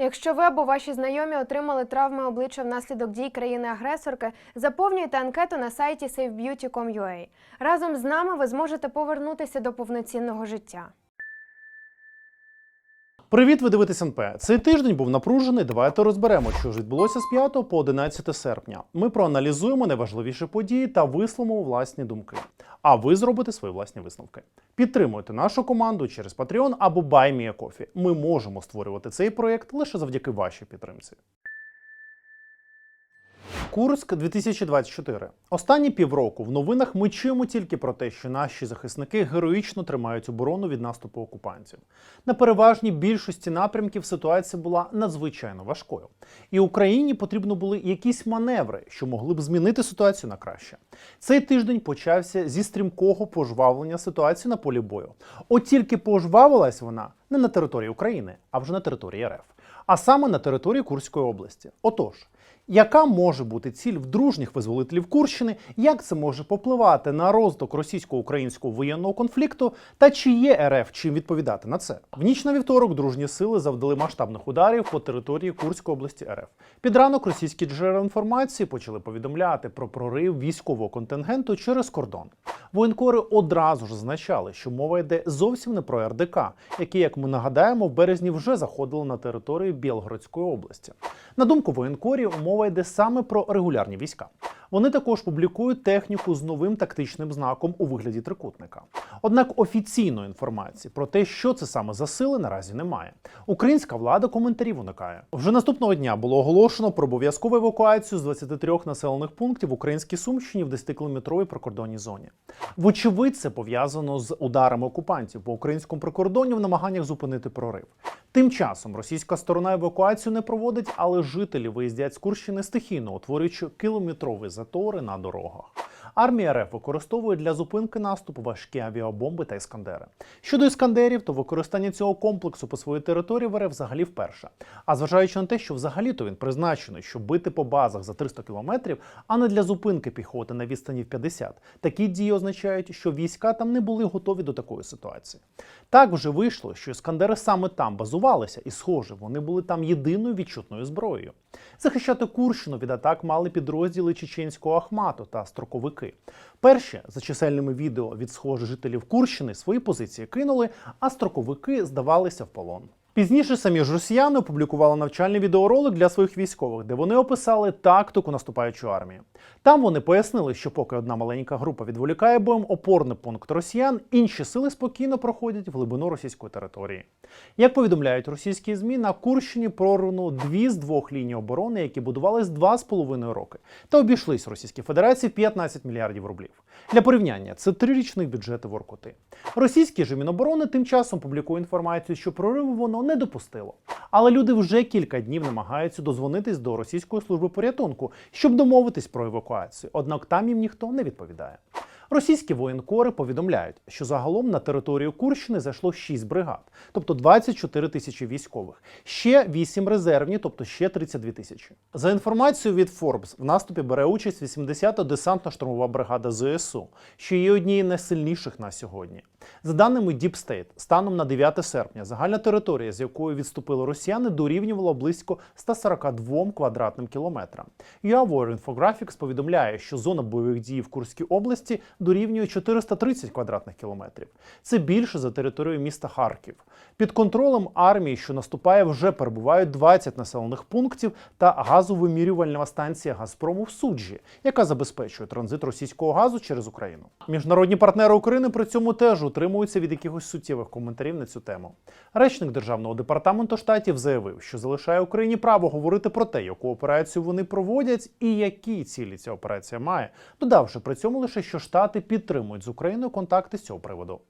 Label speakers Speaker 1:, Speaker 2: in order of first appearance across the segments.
Speaker 1: Якщо ви або ваші знайомі отримали травми обличчя внаслідок дій країни-агресорки, заповнюйте анкету на сайті safebeauty.com.ua. Разом з нами ви зможете повернутися до повноцінного життя.
Speaker 2: Привіт, ви дивитесь НП. Цей тиждень був напружений. Давайте розберемо, що ж відбулося з 5 по 11 серпня. Ми проаналізуємо найважливіші події та висловимо власні думки. А ви зробите свої власні висновки. Підтримуйте нашу команду через Patreon або BuyMeACoffee. Ми можемо створювати цей проект лише завдяки вашій підтримці. Курск 2024. Останні півроку в новинах ми чуємо тільки про те, що наші захисники героїчно тримають оборону від наступу окупантів. На переважній більшості напрямків ситуація була надзвичайно важкою, і Україні потрібно були якісь маневри, що могли б змінити ситуацію на краще. Цей тиждень почався зі стрімкого пожвавлення ситуації на полі бою. От тільки пожвавилась вона не на території України, а вже на території РФ, а саме на території Курської області. Отож. Яка може бути ціль в дружніх визволителів Курщини? Як це може попливати на розвиток російсько-українського воєнного конфлікту? Та чи є РФ чим відповідати на це? В ніч на вівторок дружні сили завдали масштабних ударів по території Курської області РФ. Під ранок російські джерела інформації почали повідомляти про прорив військового контингенту через кордон. Воєнкори одразу ж зазначали, що мова йде зовсім не про РДК, які, як ми нагадаємо, в березні вже заходили на територію Білгородської області. На думку воєнкорів, мова йде саме про регулярні війська. Вони також публікують техніку з новим тактичним знаком у вигляді трикутника. Однак офіційної інформації про те, що це саме за сили, наразі немає. Українська влада коментарів уникає. Вже наступного дня було оголошено про обов'язкову евакуацію з 23 населених пунктів в українській Сумщині в 10-кілометровій прикордонній зоні. Вочевидь, це пов'язано з ударами окупантів по українському прикордонні в намаганнях зупинити прорив. Тим часом російська сторона евакуацію не проводить, але жителі виїздять з Курщини стихійно, утворюючи кілометрові затори на дорогах. Армія РФ використовує для зупинки наступу важкі авіабомби та іскандери. Щодо іскандерів, то використання цього комплексу по своїй території в РФ взагалі вперше. А зважаючи на те, що взагалі-то він призначений, щоб бити по базах за 300 кілометрів, а не для зупинки піхоти на відстані в 50, такі дії означають, що війська там не були готові до такої ситуації. Так вже вийшло, що іскандери саме там базувалися, і схоже, вони були там єдиною відчутною зброєю. Захищати Курщину від атак мали підрозділи чеченського Ахмату та строковики. Перші за чисельними відео від схожих жителів Курщини свої позиції кинули, а строковики здавалися в полон. Пізніше самі ж росіяни опублікували навчальний відеоролик для своїх військових, де вони описали тактику наступаючої армії. Там вони пояснили, що поки одна маленька група відволікає боєм опорний пункт росіян, інші сили спокійно проходять в глибину російської території. Як повідомляють російські змі, на Курщині прорвано дві з двох ліній оборони, які будувались два з половиною роки, та обійшлись Російській Федерації в 15 мільярдів рублів. Для порівняння це трирічний бюджет Воркути. Російські ж Міноборони тим часом публікує інформацію, що прориву воно не допустило. Але люди вже кілька днів намагаються дозвонитись до російської служби порятунку, щоб домовитись про евакуацію. Однак там їм ніхто не відповідає. Російські воєнкори повідомляють, що загалом на територію Курщини зайшло 6 бригад, тобто 24 тисячі військових, ще 8 резервні, тобто ще 32 тисячі. За інформацією від Forbes, в наступі бере участь 80-та десантно-штурмова бригада ЗСУ, що є однією з найсильніших на сьогодні. За даними Deep State, станом на 9 серпня загальна територія, з якої відступили росіяни, дорівнювала близько 142 квадратним кілометрам. UA Infographics повідомляє, що зона бойових дій в Курській області дорівнює 430 квадратних кілометрів. Це більше за територію міста Харків. Під контролем армії, що наступає, вже перебувають 20 населених пунктів та газовимірювальна станція Газпрому в суджі, яка забезпечує транзит російського газу через Україну. Міжнародні партнери України при цьому теж утримуються від якихось суттєвих коментарів на цю тему. Речник державного департаменту штатів заявив, що залишає Україні право говорити про те, яку операцію вони проводять і які цілі ця операція має, додавши при цьому лише, що Штати підтримують з Україною контакти з цього приводу.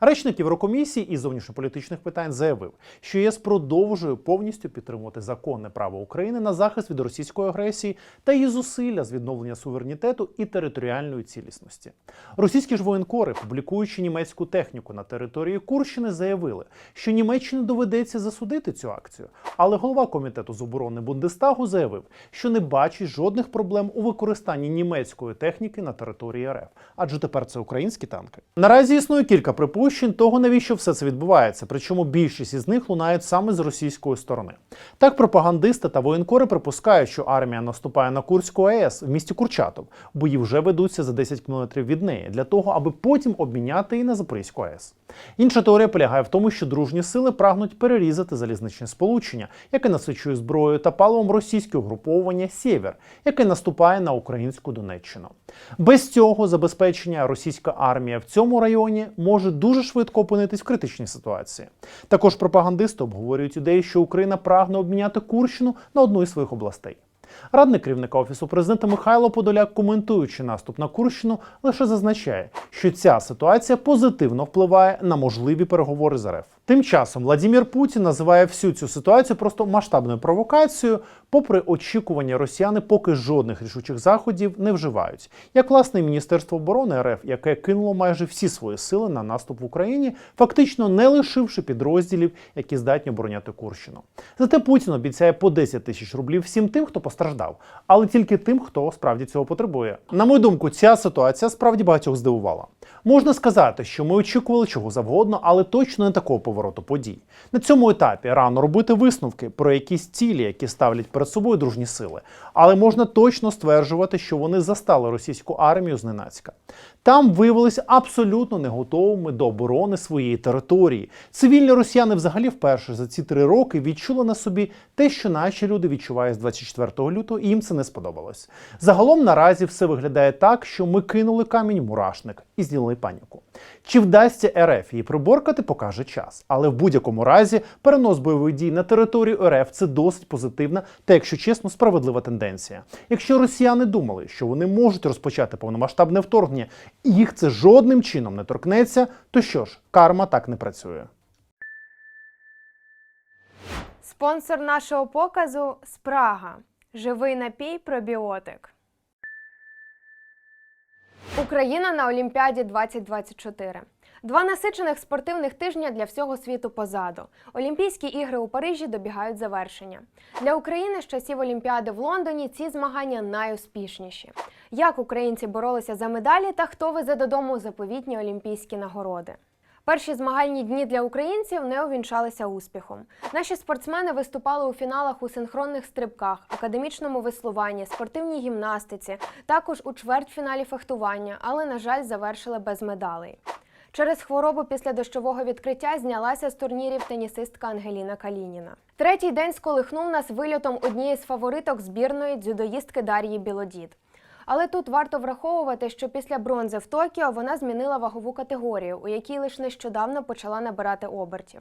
Speaker 2: Речник Єврокомісії із зовнішньополітичних питань заявив, що ЄС продовжує повністю підтримувати законне право України на захист від російської агресії та її зусилля з відновлення суверенітету і територіальної цілісності. Російські ж воєнкори, публікуючи німецьку техніку на території Курщини, заявили, що Німеччині доведеться засудити цю акцію. Але голова комітету з оборони Бундестагу заявив, що не бачить жодних проблем у використанні німецької техніки на території РФ, адже тепер це українські танки. Наразі існує кілька припущень того, навіщо все це відбувається. Причому більшість із них лунають саме з російської сторони. Так, пропагандисти та воєнкори припускають, що армія наступає на Курську АЕС в місті Курчатов. Бої вже ведуться за 10 кілометрів від неї для того, аби потім обміняти її на Запорізьку АЕС. Інша теорія полягає в тому, що дружні сили прагнуть перерізати залізничне сполучення, яке насичує зброєю та паливом російське угруповування Сєвєр, яке наступає на українську Донеччину. Без цього забезпечення російська армія в цьому районі може дуже швидко опинитись в критичній ситуації. Також пропагандисти обговорюють ідею, що Україна прагне обміняти Курщину на одну із своїх областей. Радник керівника офісу президента Михайло Подоляк, коментуючи наступ на Курщину, лише зазначає, що ця ситуація позитивно впливає на можливі переговори з РФ. Тим часом Владімір Путін називає всю цю ситуацію просто масштабною провокацією, попри очікування росіяни, поки жодних рішучих заходів не вживають. Як власне Міністерство оборони РФ, яке кинуло майже всі свої сили на наступ в Україні, фактично не лишивши підрозділів, які здатні обороняти Курщину. Зате Путін обіцяє по 10 тисяч рублів всім тим, хто постраждав, але тільки тим, хто справді цього потребує. На мою думку, ця ситуація справді багатьох здивувала. Можна сказати, що ми очікували чого завгодно, але точно не такого повороту подій. На цьому етапі рано робити висновки про якісь цілі, які ставлять перед собою дружні сили, але можна точно стверджувати, що вони застали російську армію зненацька. Там виявилися абсолютно не готовими до оборони своєї території. Цивільні росіяни взагалі вперше за ці три роки відчули на собі те, що наші люди відчувають з 24 лютого, і їм це не сподобалось. Загалом наразі все виглядає так, що ми кинули камінь мурашник і зняли паніку. Чи вдасться РФ її приборкати, покаже час. Але в будь-якому разі перенос бойових дій на територію РФ це досить позитивна та, якщо чесно, справедлива тенденція. Якщо росіяни думали, що вони можуть розпочати повномасштабне вторгнення, і їх це жодним чином не торкнеться, то що ж, карма так не працює.
Speaker 1: Спонсор нашого показу Спрага. Живий напій пробіотик. Україна на Олімпіаді 2024. Два насичених спортивних тижня для всього світу позаду. Олімпійські ігри у Парижі добігають завершення. Для України з часів Олімпіади в Лондоні ці змагання найуспішніші. Як українці боролися за медалі та хто везе додому заповітні олімпійські нагороди? Перші змагальні дні для українців не увінчалися успіхом. Наші спортсмени виступали у фіналах у синхронних стрибках, академічному веслуванні, спортивній гімнастиці, також у чвертьфіналі фехтування, але, на жаль, завершили без медалей. Через хворобу після дощового відкриття знялася з турнірів тенісистка Ангеліна Калініна. Третій день сколихнув нас вильотом однієї з фавориток збірної дзюдоїстки Дар'ї Білодід. Але тут варто враховувати, що після бронзи в Токіо вона змінила вагову категорію, у якій лише нещодавно почала набирати обертів.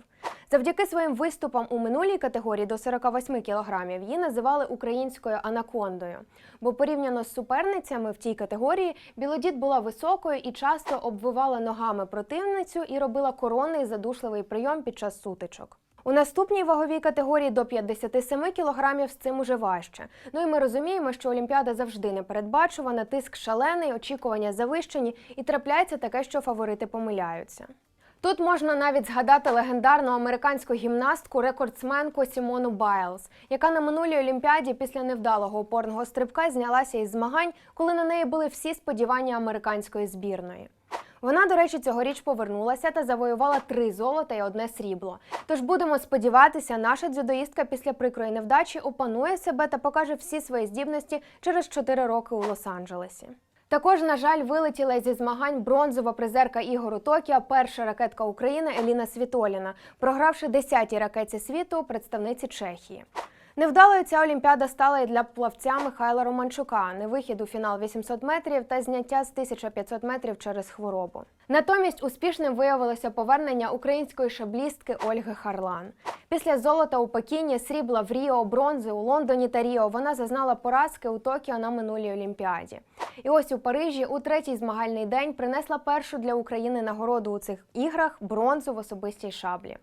Speaker 1: Завдяки своїм виступам у минулій категорії до 48 кілограмів її називали українською анакондою. Бо порівняно з суперницями в тій категорії білодід була високою і часто обвивала ногами противницю і робила коронний задушливий прийом під час сутичок. У наступній ваговій категорії до 57 кілограмів з цим уже важче. Ну і ми розуміємо, що Олімпіада завжди непередбачувана, тиск шалений, очікування завищені, і трапляється таке, що фаворити помиляються. Тут можна навіть згадати легендарну американську гімнастку, рекордсменку Сімону Байлз, яка на минулій Олімпіаді після невдалого опорного стрибка знялася із змагань, коли на неї були всі сподівання американської збірної. Вона, до речі, цьогоріч повернулася та завоювала три золота і одне срібло. Тож будемо сподіватися, наша дзюдоїстка після прикрої невдачі опанує себе та покаже всі свої здібності через 4 роки у Лос-Анджелесі. Також, на жаль, вилетіла зі змагань бронзова призерка ігору Токіо, перша ракетка України Еліна Світоліна, програвши 10-й ракетці світу представниці Чехії. Невдалою ця олімпіада стала і для плавця Михайла Романчука, невихід у фінал 800 метрів та зняття з 1500 метрів через хворобу. Натомість успішним виявилося повернення української шаблістки Ольги Харлан. Після золота у Пекіні, срібла в Ріо, бронзи у Лондоні та Ріо вона зазнала поразки у Токіо на минулій олімпіаді. І ось у Парижі у третій змагальний день принесла першу для України нагороду у цих іграх бронзу в особистій шаблі.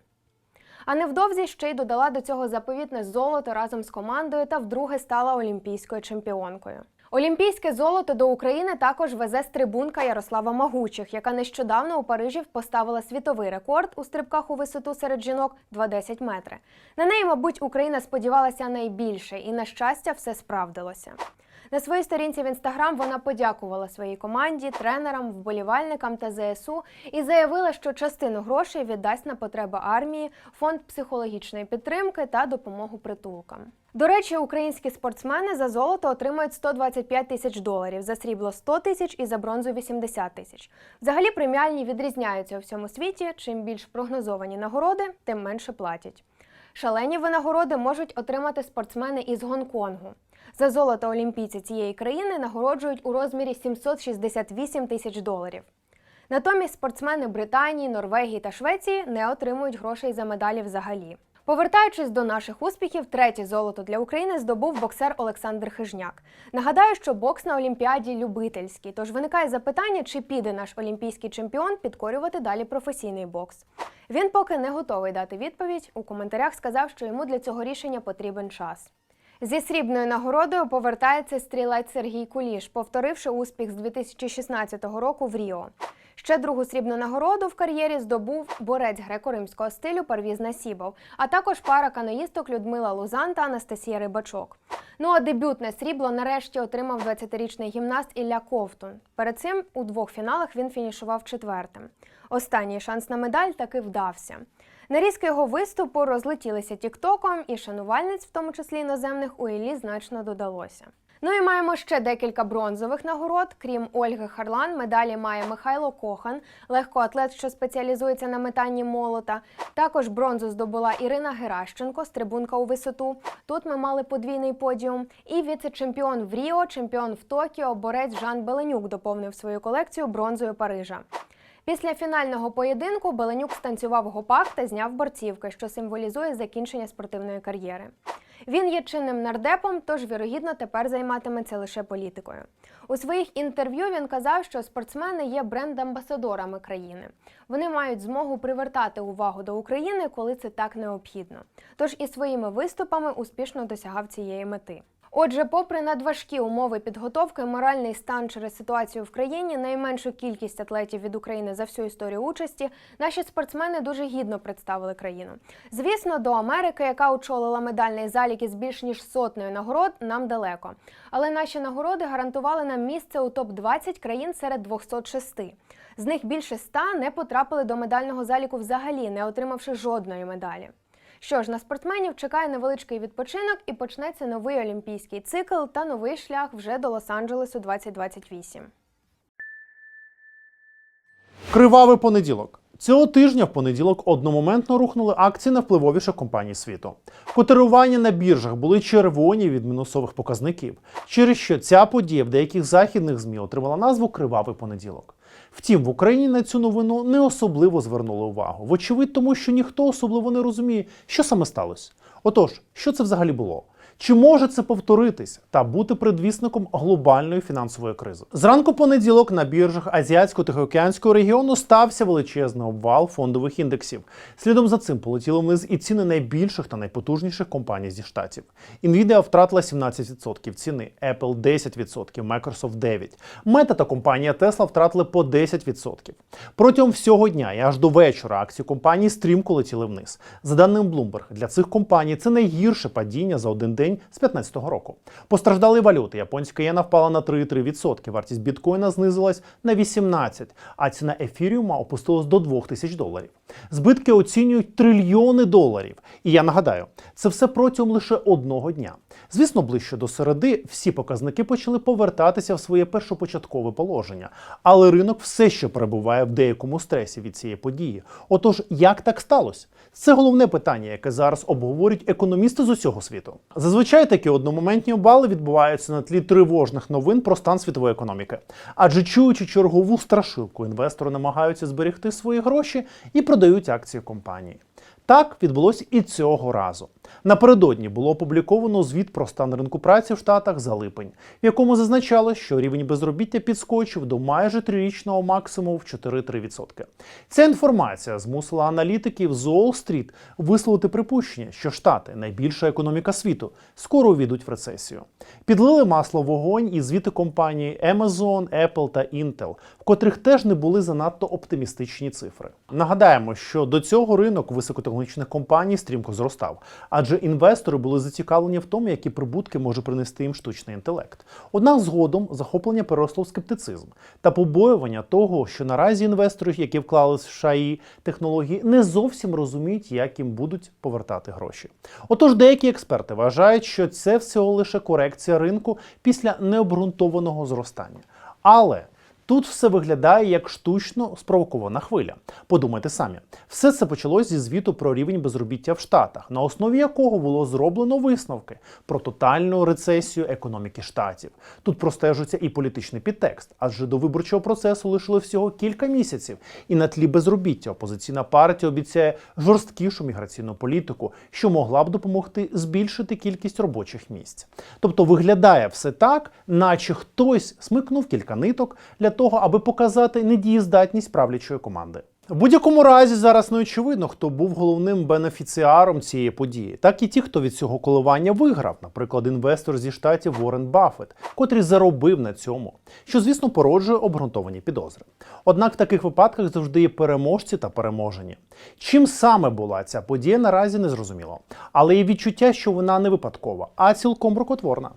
Speaker 1: А невдовзі ще й додала до цього заповітне золото разом з командою та вдруге стала олімпійською чемпіонкою. Олімпійське золото до України також везе стрибунка Ярослава Магучих, яка нещодавно у Парижі поставила світовий рекорд у стрибках у висоту серед жінок 2,10 метри. На неї, мабуть, Україна сподівалася найбільше, і на щастя, все справдилося. На своїй сторінці в інстаграм вона подякувала своїй команді, тренерам, вболівальникам та ЗСУ і заявила, що частину грошей віддасть на потреби армії, фонд психологічної підтримки та допомогу притулкам. До речі, українські спортсмени за золото отримують 125 тисяч доларів, за срібло 100 тисяч і за бронзу 80 тисяч. Взагалі преміальні відрізняються у всьому світі. Чим більш прогнозовані нагороди, тим менше платять. Шалені винагороди можуть отримати спортсмени із Гонконгу. За золото олімпійці цієї країни нагороджують у розмірі 768 тисяч доларів. Натомість спортсмени Британії, Норвегії та Швеції не отримують грошей за медалі взагалі. Повертаючись до наших успіхів, третє золото для України здобув боксер Олександр Хижняк. Нагадаю, що бокс на Олімпіаді любительський, тож виникає запитання, чи піде наш олімпійський чемпіон підкорювати далі професійний бокс. Він поки не готовий дати відповідь. У коментарях сказав, що йому для цього рішення потрібен час. Зі срібною нагородою повертається стрілець Сергій Куліш, повторивши успіх з 2016 року в Ріо. Ще другу срібну нагороду в кар'єрі здобув борець греко-римського стилю Парвіз Насібов, а також пара каноїсток Людмила Лузан та Анастасія Рибачок. Ну а дебютне срібло нарешті отримав 20-річний гімнаст Ілля Ковтун. Перед цим у двох фіналах він фінішував четвертим. Останній шанс на медаль таки вдався. Нарізки його виступу розлетілися тіктоком, і шанувальниць, в тому числі іноземних, у Іллі значно додалося. Ну і маємо ще декілька бронзових нагород. Крім Ольги Харлан, медалі має Михайло Кохан, легкоатлет, що спеціалізується на метанні молота. Також бронзу здобула Ірина Геращенко, стрибунка у висоту. Тут ми мали подвійний подіум. І віце-чемпіон в Ріо, чемпіон в Токіо, борець Жан Беленюк доповнив свою колекцію бронзою Парижа. Після фінального поєдинку Беленюк станцював гопак та зняв борцівки, що символізує закінчення спортивної кар'єри. Він є чинним нардепом, тож вірогідно тепер займатиметься лише політикою. У своїх інтерв'ю він казав, що спортсмени є бренд-амбасадорами країни. Вони мають змогу привертати увагу до України, коли це так необхідно. Тож і своїми виступами успішно досягав цієї мети. Отже, попри надважкі умови підготовки, моральний стан через ситуацію в країні, найменшу кількість атлетів від України за всю історію участі, наші спортсмени дуже гідно представили країну. Звісно, до Америки, яка очолила медальний залік із більш ніж сотнею нагород, нам далеко. Але наші нагороди гарантували нам місце у топ 20 країн серед 206. З них більше 100 не потрапили до медального заліку взагалі, не отримавши жодної медалі. Що ж, на спортсменів чекає невеличкий відпочинок і почнеться новий олімпійський цикл та новий шлях вже до Лос-Анджелесу 2028.
Speaker 2: Кривавий понеділок. Цього тижня в понеділок одномоментно рухнули акції найвпливовіших компаній світу. Котирування на біржах були червоні від мінусових показників, через що ця подія в деяких західних ЗМІ отримала назву Кривавий понеділок. Втім, в Україні на цю новину не особливо звернули увагу. Вочевидь, тому що ніхто особливо не розуміє, що саме сталося. Отож, що це взагалі було? Чи може це повторитись та бути предвісником глобальної фінансової кризи? Зранку понеділок на біржах Азіатсько-Тихоокеанського регіону стався величезний обвал фондових індексів. Слідом за цим полетіли вниз і ціни найбільших та найпотужніших компаній зі штатів. Nvidia втратила 17% ціни, Apple 10%, Microsoft 9%. Meta та компанія Tesla втратили по 10%. Протягом всього дня і аж до вечора акції компаній стрімко летіли вниз. За даним Bloomberg, для цих компаній це найгірше падіння за один день з 2015 року. Постраждали валюти. Японська єна впала на 3,3%, вартість біткоїна знизилась на 18%, а ціна ефіріума опустилась до 2000 доларів. Збитки оцінюють трильйони доларів. І я нагадаю, це все протягом лише одного дня. Звісно, ближче до середи всі показники почали повертатися в своє першопочаткове положення, але ринок все ще перебуває в деякому стресі від цієї події. Отож, як так сталося? Це головне питання, яке зараз обговорюють економісти з усього світу. Зазвичай такі одномоментні обвали відбуваються на тлі тривожних новин про стан світової економіки. Адже чуючи чергову страшилку, інвестори намагаються зберегти свої гроші і продають акції компанії. Так відбулося і цього разу. Напередодні було опубліковано звіт про стан ринку праці в Штатах за липень, в якому зазначалось, що рівень безробіття підскочив до майже трирічного максимуму в 4,3%. Ця інформація змусила аналітиків з Уолл-стріт висловити припущення, що Штати, найбільша економіка світу, скоро увійдуть в рецесію. Підлили масло вогонь і звіти компанії Amazon, Apple та Intel, в котрих теж не були занадто оптимістичні цифри. Нагадаємо, що до цього ринок високотехнологічних компаній стрімко зростав, адже адже інвестори були зацікавлені в тому, які прибутки може принести їм штучний інтелект. Однак згодом захоплення переросло в скептицизм та побоювання того, що наразі інвестори, які вклали в США і технології, не зовсім розуміють, як їм будуть повертати гроші. Отож, деякі експерти вважають, що це всього лише корекція ринку після необґрунтованого зростання. Але Тут все виглядає як штучно спровокована хвиля. Подумайте самі, все це почалось зі звіту про рівень безробіття в Штатах, на основі якого було зроблено висновки про тотальну рецесію економіки штатів. Тут простежується і політичний підтекст, адже до виборчого процесу лишили всього кілька місяців, і на тлі безробіття опозиційна партія обіцяє жорсткішу міграційну політику, що могла б допомогти збільшити кількість робочих місць. Тобто виглядає все так, наче хтось смикнув кілька ниток для того, аби показати недієздатність правлячої команди. В будь-якому разі зараз не очевидно, хто був головним бенефіціаром цієї події, так і ті, хто від цього коливання виграв, наприклад, інвестор зі штатів Уоррен Баффет, котрий заробив на цьому, що, звісно, породжує обґрунтовані підозри. Однак в таких випадках завжди є переможці та переможені. Чим саме була ця подія, наразі не зрозуміло, але є відчуття, що вона не випадкова, а цілком рукотворна.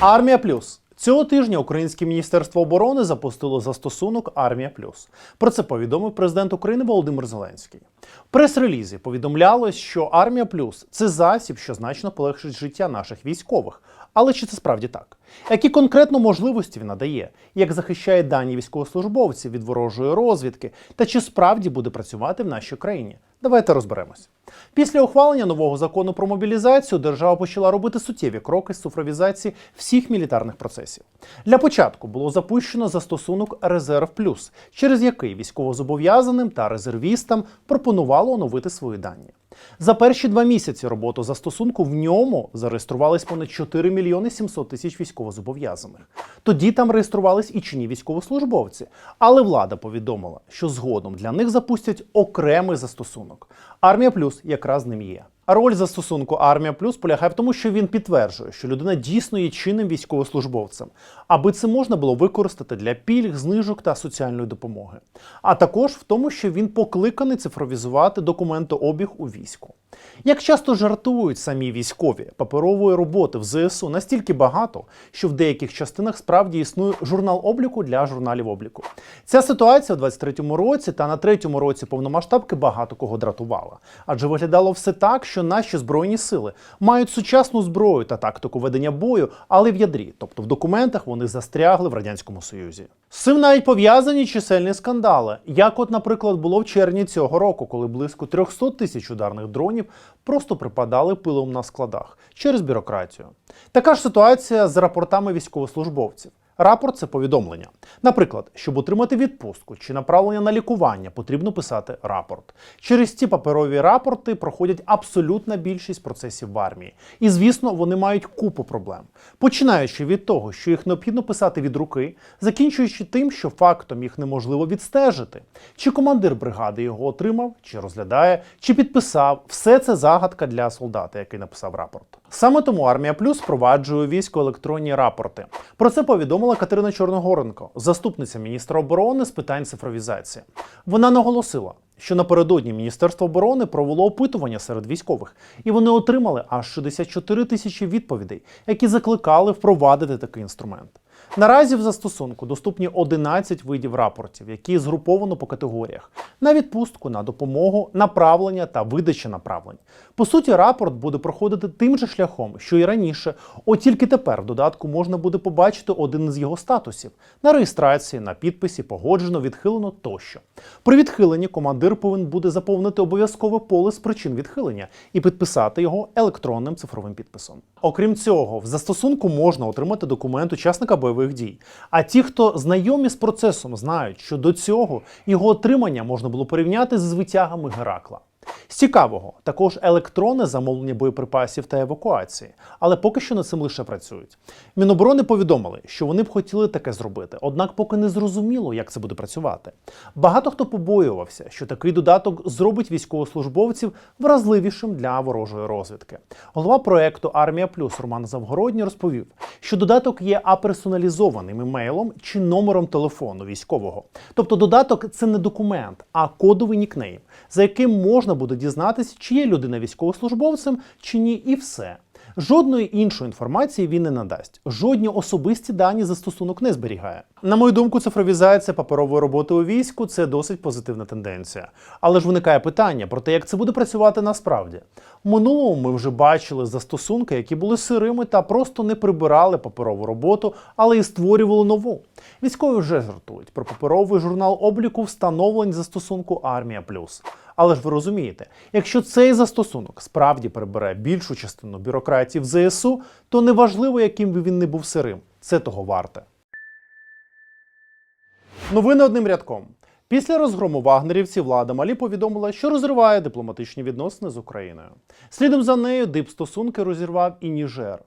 Speaker 2: Армія Плюс. Цього тижня Українське міністерство оборони запустило застосунок Армія Плюс. Про це повідомив президент України Володимир Зеленський. В прес-релізі повідомлялось, що Армія Плюс це засіб, що значно полегшить життя наших військових. Але чи це справді так? Які конкретно можливості він надає, як захищає дані військовослужбовців від ворожої розвідки, та чи справді буде працювати в нашій країні? Давайте розберемось. Після ухвалення нового закону про мобілізацію держава почала робити суттєві кроки з цифровізації всіх мілітарних процесів. Для початку було запущено застосунок Резерв Плюс, через який військовозобов'язаним та резервістам пропонувало оновити свої дані. За перші два місяці роботу застосунку в ньому зареєструвались понад 4 мільйони 700 тисяч військовозобов'язаних. Тоді там реєструвались і чинні військовослужбовці. Але влада повідомила, що згодом для них запустять окремий застосунок. Армія Плюс якраз ним є. Роль застосунку Армія Плюс полягає в тому, що він підтверджує, що людина дійсно є чинним військовослужбовцем, аби це можна було використати для пільг, знижок та соціальної допомоги. А також в тому, що він покликаний цифровізувати документообіг у війську. Як часто жартують самі військові, паперової роботи в ЗСУ настільки багато, що в деяких частинах справді існує журнал обліку для журналів обліку. Ця ситуація в 23-му році та на третьому році повномасштабки багато кого дратувала, адже виглядало все так, що наші збройні сили мають сучасну зброю та тактику ведення бою, але в ядрі, тобто в документах вони застрягли в радянському союзі. З цим навіть пов'язані чисельні скандали, як, от, наприклад, було в червні цього року, коли близько 300 тисяч ударних дронів просто припадали пилом на складах через бюрократію. Така ж ситуація з рапортами військовослужбовців. Рапорт це повідомлення. Наприклад, щоб отримати відпустку чи направлення на лікування, потрібно писати рапорт. Через ці паперові рапорти проходять абсолютна більшість процесів в армії. І, звісно, вони мають купу проблем. Починаючи від того, що їх необхідно писати від руки, закінчуючи тим, що фактом їх неможливо відстежити. Чи командир бригади його отримав, чи розглядає, чи підписав, все це загадка для солдата, який написав рапорт. Саме тому армія Плюс впроваджує військо електронні рапорти. Про це повідомила Катерина Чорногоренко, заступниця міністра оборони з питань цифровізації. Вона наголосила, що напередодні Міністерство оборони провело опитування серед військових, і вони отримали аж 64 тисячі відповідей, які закликали впровадити такий інструмент. Наразі в застосунку доступні 11 видів рапортів, які згруповано по категоріях: на відпустку, на допомогу, направлення та видача направлень. По суті, рапорт буде проходити тим же шляхом, що і раніше, от тільки тепер в додатку можна буде побачити один з його статусів на реєстрації, на підписі, погоджено, відхилено тощо. При відхиленні командир повинен буде заповнити обов'язкове поле з причин відхилення і підписати його електронним цифровим підписом. Окрім цього, в застосунку можна отримати документ учасника бойових дій. А ті, хто знайомі з процесом, знають, що до цього його отримання можна було порівняти з звитягами Геракла. З цікавого, також електронне замовлення боєприпасів та евакуації, але поки що над цим лише працюють. Міноборони повідомили, що вони б хотіли таке зробити, однак поки не зрозуміло, як це буде працювати. Багато хто побоювався, що такий додаток зробить військовослужбовців вразливішим для ворожої розвідки. Голова проекту Армія Плюс Роман Завгородній розповів, що додаток є аперсоналізованим емейлом чи номером телефону військового. Тобто додаток це не документ, а кодовий нікнейм, за яким можна буде дізнатися, чи є людина військовослужбовцем, чи ні, і все. Жодної іншої інформації він не надасть. Жодні особисті дані застосунок не зберігає. На мою думку, цифровізація паперової роботи у війську це досить позитивна тенденція. Але ж виникає питання про те, як це буде працювати насправді. Минулому ми вже бачили застосунки, які були сирими та просто не прибирали паперову роботу, але і створювали нову. Військові вже жартують про паперовий журнал обліку встановлень застосунку Армія Плюс. Але ж ви розумієте, якщо цей застосунок справді прибере більшу частину бюрократії в ЗСУ, то неважливо, яким би він не був сирим, це того варте. Новини одним рядком. Після розгрому вагнерівців влада Малі повідомила, що розриває дипломатичні відносини з Україною. Слідом за нею дипстосунки розірвав і Ніжер.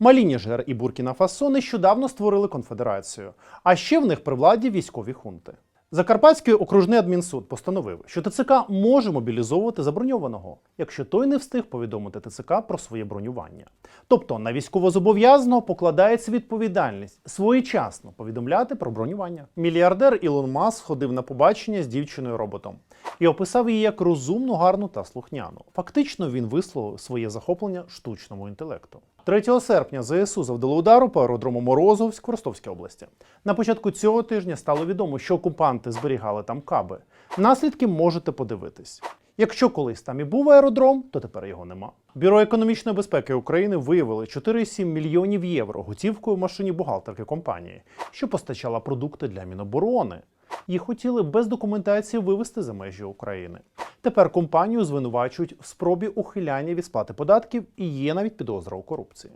Speaker 2: Малі Ніжер і Буркіна Фасо нещодавно створили конфедерацію, а ще в них при владі військові хунти. Закарпатський окружний адмінсуд постановив, що ТЦК може мобілізовувати заброньованого, якщо той не встиг повідомити ТЦК про своє бронювання. Тобто на військовозобов'язаного покладається відповідальність своєчасно повідомляти про бронювання. Мільярдер Ілон Маск ходив на побачення з дівчиною роботом і описав її як розумну, гарну та слухняну. Фактично він висловив своє захоплення штучному інтелекту. 3 серпня ЗСУ завдало удару по аеродрому Морозовськ в Ростовській області. На початку цього тижня стало відомо, що окупанти зберігали там каби. Наслідки можете подивитись. Якщо колись там і був аеродром, то тепер його нема. Бюро економічної безпеки України виявили 4,7 мільйонів євро готівкою в машині бухгалтерки компанії, що постачала продукти для Міноборони. Їх хотіли без документації вивезти за межі України. Тепер компанію звинувачують в спробі ухиляння від сплати податків і є навіть підозра у корупції.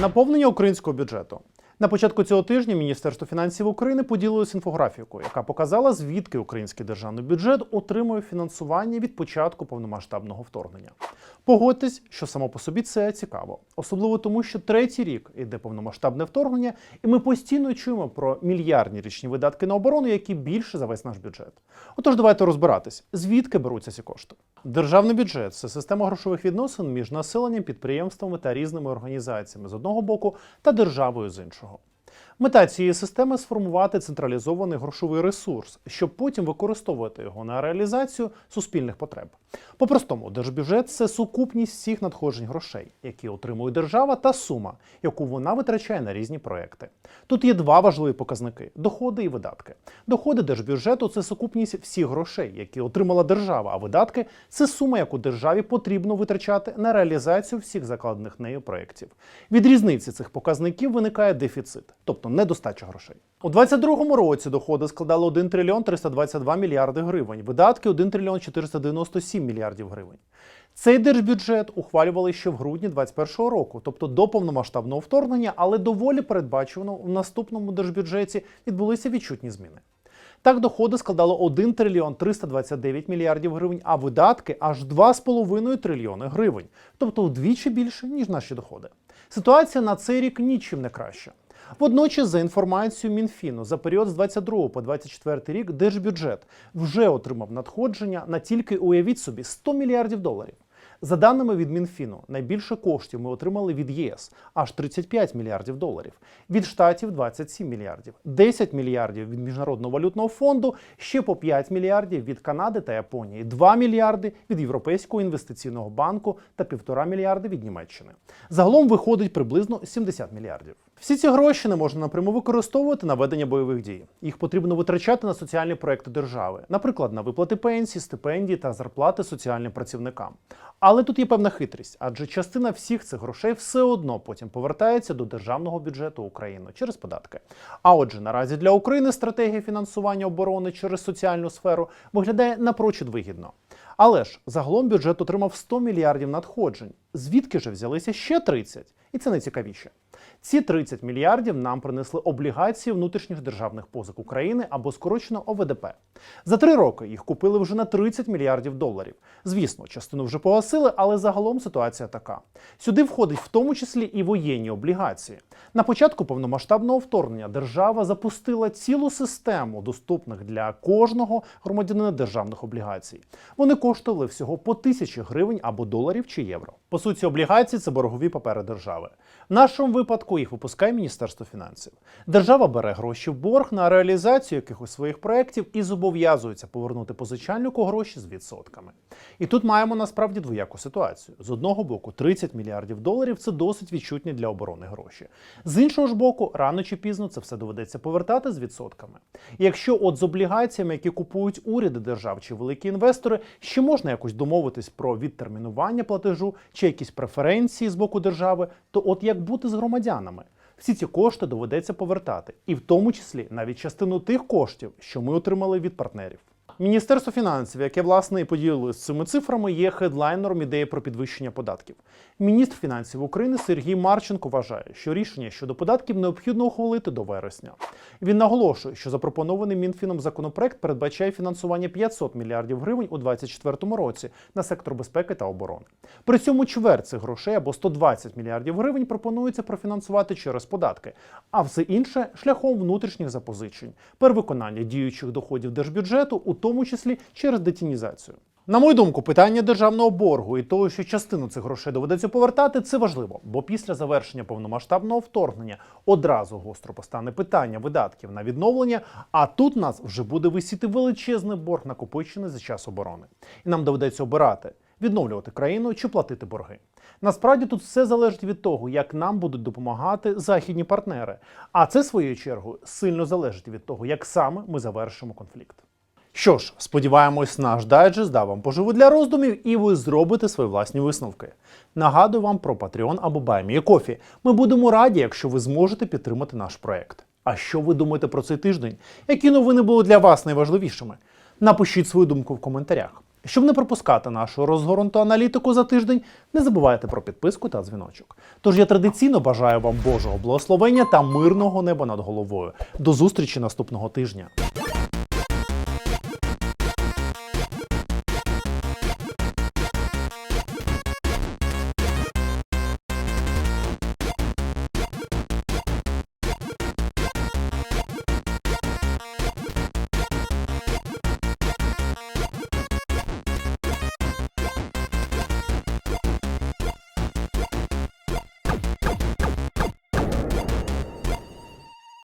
Speaker 2: Наповнення українського бюджету. На початку цього тижня Міністерство фінансів України поділилось інфографікою, яка показала, звідки український державний бюджет отримує фінансування від початку повномасштабного вторгнення. Погодьтесь, що само по собі це цікаво, особливо тому, що третій рік іде повномасштабне вторгнення, і ми постійно чуємо про мільярдні річні видатки на оборону, які більше за весь наш бюджет. Отож, давайте розбиратись, звідки беруться ці кошти. Державний бюджет це система грошових відносин між населенням, підприємствами та різними організаціями з одного боку та державою з іншого. Мета цієї системи сформувати централізований грошовий ресурс, щоб потім використовувати його на реалізацію суспільних потреб. По-простому, держбюджет це сукупність всіх надходжень грошей, які отримує держава, та сума, яку вона витрачає на різні проекти. Тут є два важливі показники: доходи і видатки. Доходи держбюджету це сукупність всіх грошей, які отримала держава, а видатки це сума, яку державі потрібно витрачати на реалізацію всіх закладених нею проєктів. Від різниці цих показників виникає дефіцит, тобто недостача грошей. У 2022 році доходи складали 1 трильйон 322 мільярди гривень, видатки 1 трильйон 497 мільярдів гривень. Цей держбюджет ухвалювали ще в грудні 2021 року, тобто до повномасштабного вторгнення, але доволі передбачувано в наступному держбюджеті відбулися відчутні зміни. Так, доходи складали 1 трильйон 329 мільярдів гривень, а видатки аж 2,5 трильйони гривень, тобто вдвічі більше, ніж наші доходи. Ситуація на цей рік нічим не краща. Водночас, за інформацією Мінфіну, за період з 22 по 24 рік держбюджет вже отримав надходження на тільки уявіть собі 100 мільярдів доларів. За даними від Мінфіну, найбільше коштів ми отримали від ЄС аж 35 мільярдів доларів, від штатів 27 мільярдів, 10 мільярдів від Міжнародного валютного фонду, ще по 5 мільярдів від Канади та Японії, 2 мільярди від Європейського інвестиційного банку та 1,5 мільярди від Німеччини. Загалом виходить приблизно 70 мільярдів. Всі ці гроші не можна напряму використовувати на ведення бойових дій. Їх потрібно витрачати на соціальні проекти держави, наприклад, на виплати пенсій, стипендій та зарплати соціальним працівникам. Але тут є певна хитрість, адже частина всіх цих грошей все одно потім повертається до державного бюджету України через податки. А отже, наразі для України стратегія фінансування оборони через соціальну сферу виглядає напрочуд вигідно. Але ж загалом бюджет отримав 100 мільярдів надходжень. Звідки ж взялися ще 30? І це найцікавіше. Ці 30 мільярдів нам принесли облігації внутрішніх державних позик України або скорочено ОВДП. За три роки їх купили вже на 30 мільярдів доларів. Звісно, частину вже погасили, але загалом ситуація така. Сюди входить в тому числі і воєнні облігації. На початку повномасштабного вторгнення держава запустила цілу систему доступних для кожного громадянина державних облігацій. Вони коштували всього по тисячі гривень або доларів чи євро. По суті, облігації це боргові папери держави. В нашому випадку їх випускає Міністерство фінансів. Держава бере гроші в борг на реалізацію якихось своїх проєктів і зобов'язується повернути позичальнику гроші з відсотками. І тут маємо насправді двояку ситуацію. З одного боку, 30 мільярдів доларів це досить відчутні для оборони гроші. З іншого ж боку, рано чи пізно це все доведеться повертати з відсотками. Якщо от з облігаціями, які купують уряди держав чи великі інвестори, ще можна якось домовитись про відтермінування платежу чи якісь преференції з боку держави, то от як бути з громадянами? Всі ці кошти доведеться повертати, і в тому числі навіть частину тих коштів, що ми отримали від партнерів. Міністерство фінансів, яке власне і поділилось цими цифрами, є хедлайнером ідеї про підвищення податків. Міністр фінансів України Сергій Марченко вважає, що рішення щодо податків необхідно ухвалити до вересня. Він наголошує, що запропонований Мінфіном законопроект передбачає фінансування 500 мільярдів гривень у 2024 році на сектор безпеки та оборони. При цьому чверть цих грошей або 120 мільярдів гривень пропонується профінансувати через податки, а все інше шляхом внутрішніх запозичень, перевиконання діючих доходів держбюджету, у тому числі через детінізацію. На мою думку, питання державного боргу і того, що частину цих грошей доведеться повертати, це важливо, бо після завершення повномасштабного вторгнення одразу гостро постане питання видатків на відновлення. А тут нас вже буде висіти величезний борг, накопичений за час оборони, і нам доведеться обирати. Відновлювати країну чи платити борги. Насправді тут все залежить від того, як нам будуть допомагати західні партнери. А це, своєю чергою, сильно залежить від того, як саме ми завершимо конфлікт. Що ж, сподіваємось, наш дайджест дав вам поживу для роздумів, і ви зробите свої власні висновки. Нагадую вам про Patreon або BuyMeACoffee. Ми будемо раді, якщо ви зможете підтримати наш проект. А що ви думаєте про цей тиждень? Які новини були для вас найважливішими? Напишіть свою думку в коментарях. Щоб не пропускати нашу розгорнуту аналітику за тиждень, не забувайте про підписку та дзвіночок. Тож я традиційно бажаю вам Божого благословення та мирного неба над головою. До зустрічі наступного тижня.